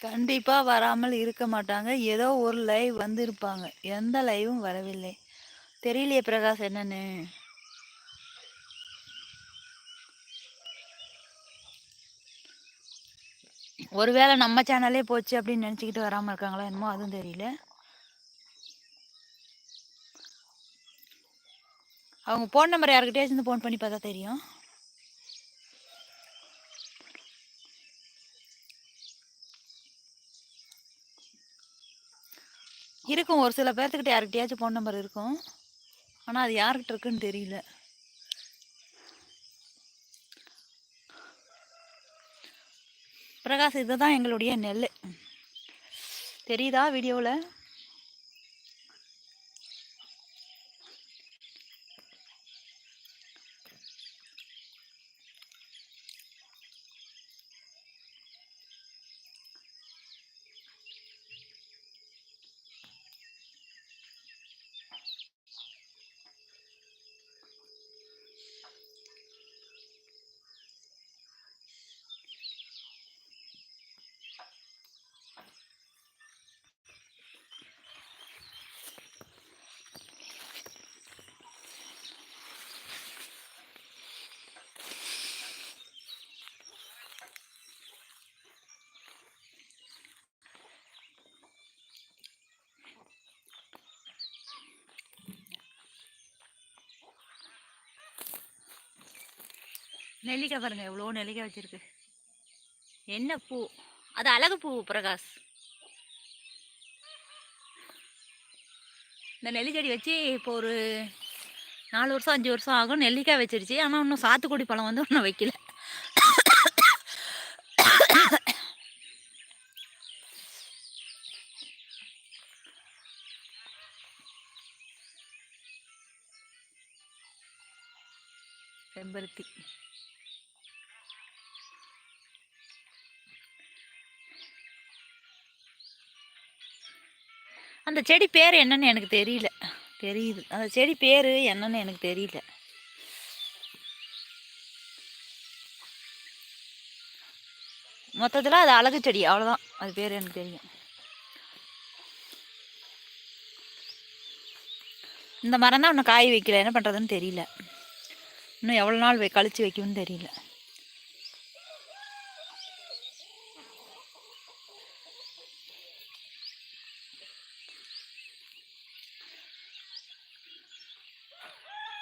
கண்டிப்பாக வராமல் இருக்க மாட்டாங்க. ஏதோ ஒரு லைவ் வந்திருப்பாங்க. எந்த லைவும் வரவில்லை. தெரியலையே பிரகாஷ் என்னன்னு? ஒருவேளை நம்ம சேனலே போச்சு அப்படின்னு நினச்சிக்கிட்டு வராமல் இருக்காங்களா என்னமோ அதுவும் தெரியல. அவங்க ஃபோன் நம்பர் யாருக்கிட்டே ஃபோன் பண்ணி பார்த்தா தெரியும். இருக்கும். ஒரு சில பேர்த்துக்கிட்ட யார்கிட்டயாச்சும் ஃபோன் நம்பர் இருக்கும். ஆனால் அது யார்கிட்ட இருக்குன்னு தெரியல. பிரகாஷ் இதுதான் எங்களுடைய நெல் தெரியுதா வீடியோவில் நெல்லிக்காய் பாருங்க எவ்வளோ நெல்லிக்காய் வச்சுருக்கு. என்ன பூ? அது அழகு பூ பிரகாஷ். இந்த நெல்லிக்கடி வச்சு இப்போ ஒரு நாலு வருஷம் அஞ்சு வருஷம் ஆகும் நெல்லிக்காய் வச்சிருச்சு. ஆனால் இன்னும் சாத்துக்குடி பழம் வந்து ஒன்றும் வைக்கல. செம்பருத்தி. அந்த செடி பேர் என்னன்னு எனக்கு தெரியல. தெரியுது. அந்த செடி பேர் என்னன்னு எனக்கு தெரியல. மொத்தத்தில் அது அழகு செடி. அவ்வளோதான் அது பேர் எனக்கு தெரியும். இந்த மரம் தான் இன்னும் காய் வைக்கல. என்ன பண்ணுறதுன்னு தெரியல. இன்னும் எவ்வளோ நாள் கழித்து வைக்கும்னு தெரியல.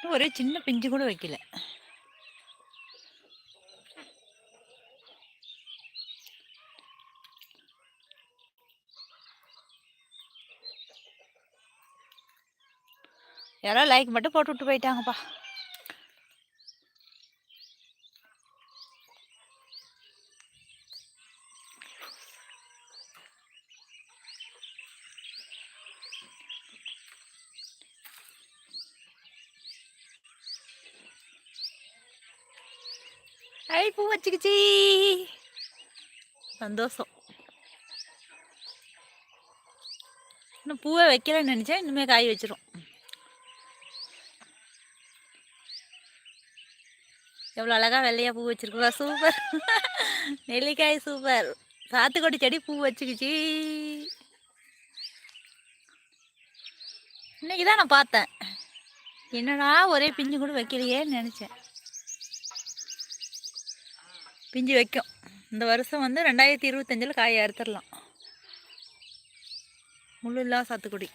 ஒரே சின்ன பிஞ்சு கூட வைக்கல. யாரோ லைக் மட்டும் போட்டு விட்டு போயிட்டாங்கப்பா. ஐ பூ வச்சுக்கிச்சி. சந்தோஷம். இன்னும் பூவை வைக்கலன்னு நினச்சேன் இன்னுமே காய் வச்சிரும். எவ்வளோ அழகாக வெள்ளையாக பூ வச்சுருக்குவா சூப்பர். நெல்லிக்காய் சூப்பர். சாத்துக்கொடி செடி பூ வச்சுக்கிச்சி. இன்னைக்கு தான் நான் பார்த்தேன். என்னடா ஒரே பிஞ்சு கூட வைக்கலையேன்னு நினச்சேன். பிஞ்சு வைக்கும். இந்த வருஷம் வந்து ரெண்டாயிரத்தி இருபத்தஞ்சில் காயை அறுத்துடலாம். முள்ளுல்லா சாத்துக்குடி.